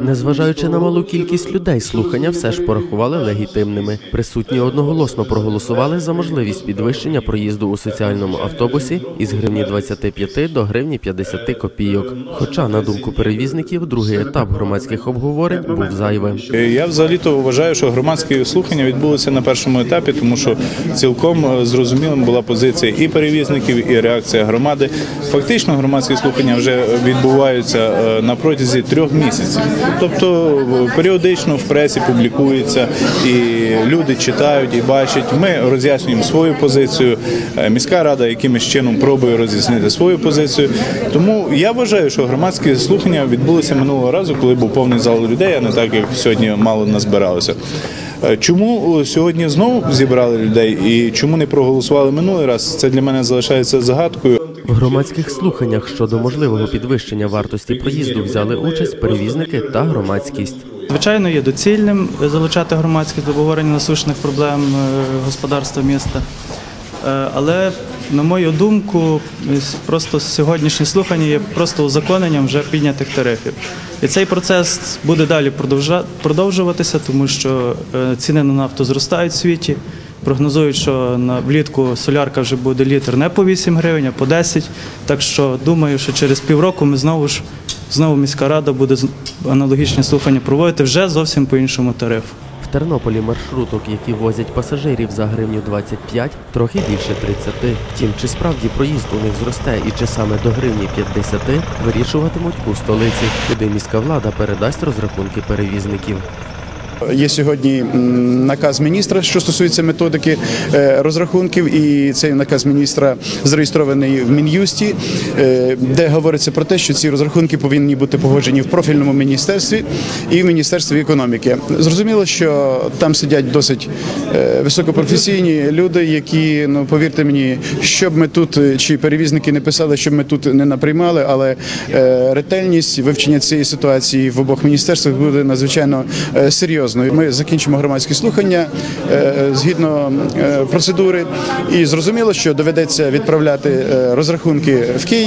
Незважаючи на малу кількість людей, слухання все ж порахували легітимними. Присутні одноголосно проголосували за можливість підвищення проїзду у соціальному автобусі із гривні 25 до гривні 50 копійок. Хоча, на думку перевізників, другий етап громадських обговорень був зайвим. Е, Я взагалі-то вважаю, що громадські слухання відбулися на першому етапі, тому що цілком е, зрозумілим була позиція і перевізників, і реакція громади. Фактично, громадські слухання вже відбуваються е, на протязі трьох місяців. Тобто періодично в пресі публікується, і люди читають і бачать. Ми роз'яснюємо свою позицію. е, Міська рада якимось чином пробує роз'яснити свою позицію. Тому я вважаю, що громадські слухання відбулися минулого разу, коли був повний зал людей, а не так як сьогодні мало назбиралося. Е, Чому е, сьогодні знову зібрали людей і чому не проголосували минулий раз? Це для мене залишається загадкою. В громадських слуханнях щодо можливого підвищення вартості проїзду взяли участь перевізники та громадськість. Звичайно, є доцільним залучати громадськість до обговорення насущних проблем е, господарства міста. Е, Але, на мою думку, просто сьогоднішні слухання є просто узаконенням вже піднятих тарифів. І цей процес буде далі продовжуватися, тому що е, ціни на нафту зростають в світі. Прогнозують, що на влітку солярка вже буде літр не по 8 гривень, а по 10. Так що думаю, що через півроку ми знову ж знову міська рада буде аналогічні слухання проводити вже зовсім по іншому тарифу. В Тернополі маршруток, які возять пасажирів за гривню 25, трохи більше 30. Втім, чи справді проїзд у них зросте і чи саме до гривні 50, вирішуватимуть у столиці, куди міська влада передасть розрахунки перевізників. Є сьогодні наказ міністра, що стосується методики е, розрахунків, і цей наказ міністра зареєстрований в Мін'юсті, е, де говориться про те, що ці розрахунки повинні бути погоджені в профільному міністерстві і в міністерстві економіки. Зрозуміло, що там сидять досить е, високопрофесійні люди, які ну повірте мені, щоб ми тут чи перевізники не писали, щоб ми тут не наприймали, але ретельність вивчення цієї ситуації в обох міністерствах буде надзвичайно е, серйозною. Ми закінчимо громадські слухання е, згідно е, процедури, і зрозуміло, що доведеться відправляти е, розрахунки в Київ.